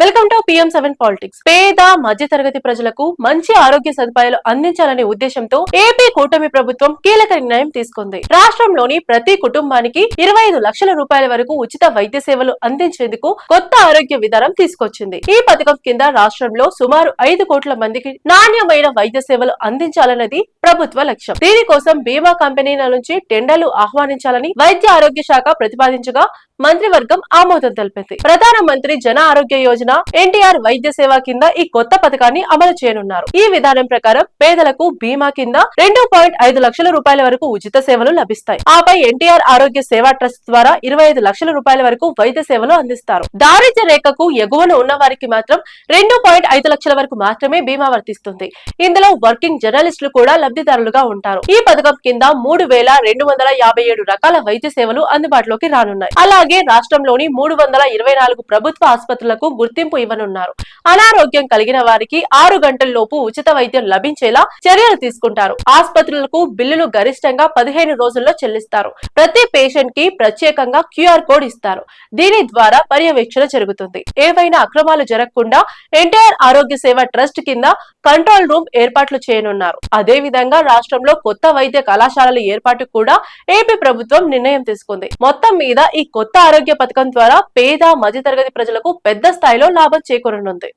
Welcome to PM seven politics. పేద మధ్యతరగతి ప్రజలకు మంచి ఆరోగ్య సదుపాయాలు అందించాలనే ఉద్దేశంతో ఏపీ కూటమి ప్రభుత్వం కీలక నిర్ణయం తీసుకుంది. రాష్ట్రంలోని ప్రతి కుటుంబానికి ఇరవై ఐదు లక్షల రూపాయల వరకు ఉచిత వైద్య సేవలు అందించేందుకు కొత్త ఆరోగ్య విధానం తీసుకొచ్చింది. ఈ పథకం కింద రాష్ట్రంలో సుమారు ఐదు కోట్ల మందికి నాణ్యమైన వైద్య సేవలు అందించాలన్నది ప్రభుత్వ లక్ష్యం. దీనికోసం బీమా కంపెనీల నుంచి టెండర్లు ఆహ్వానించాలని వైద్య ఆరోగ్య శాఖ ప్రతిపాదించగా మంత్రివర్గం ఆమోదం తెలిపింది. ప్రధాన మంత్రి జన ఆరోగ్య యోజన ఎన్టీఆర్ వైద్య సేవ కింద ఈ కొత్త పథకాన్ని అమలు చేయనున్నారు. ఈ విధానం ప్రకారం పేదలకు బీమా కింద రెండు పాయింట్ ఐదు లక్షల రూపాయల వరకు ఉచిత సేవలు లభిస్తాయి. ఆపై ఎన్టీఆర్ ఆరోగ్య సేవా ట్రస్ట్ ద్వారా ఇరవై ఐదు లక్షల రూపాయల వరకు వైద్య సేవలు అందిస్తారు. దారిద్ర్య రేఖకు ఎగువన ఉన్న వారికి మాత్రం రెండు పాయింట్ ఐదు లక్షల వరకు మాత్రమే బీమా వర్తిస్తుంది. ఇందులో వర్కింగ్ జర్నలిస్టులు కూడా లబ్ధిదారులుగా ఉంటారు. ఈ పథకం కింద మూడు వేల రెండు వందల యాభై ఏడు రకాల వైద్య సేవలు అందుబాటులోకి రానున్నాయి. అలాగే రాష్ట్రంలోని మూడు వందల ఇరవై నాలుగు ప్రభుత్వ ఆసుపత్రులకు గుర్తింపు ఇవ్వనున్నారు. అనారోగ్యం కలిగిన వారికి ఆరు గంటల లోపు ఉచిత వైద్యం లభించేలా చర్యలు తీసుకుంటారు. ఆసుపత్రులకు బిల్లులు గరిష్టంగా పదిహేను రోజుల్లో చెల్లిస్తారు. ప్రతి పేషెంట్కి ప్రత్యేకంగా క్యూఆర్ కోడ్ ఇస్తారు. దీని ద్వారా పర్యవేక్షణ జరుగుతుంది. ఏవైనా అక్రమాలు జరగకుండా ఎన్టీఆర్ ఆరోగ్య సేవ ట్రస్ట్ కింద కంట్రోల్ రూమ్ ఏర్పాట్లు చేయనున్నారు. అదే విధంగా రాష్ట్రంలో కొత్త వైద్య కళాశాలల ఏర్పాటు కూడా ఏపీ ప్రభుత్వం నిర్ణయం తీసుకుంది. మొత్తం మీద ఈ కొత్త ఆరోగ్య పథకం ద్వారా పేద మధ్యతరగతి ప్రజలకు పెద్ద స్థాయిలో లాభం చేకూరనుంది.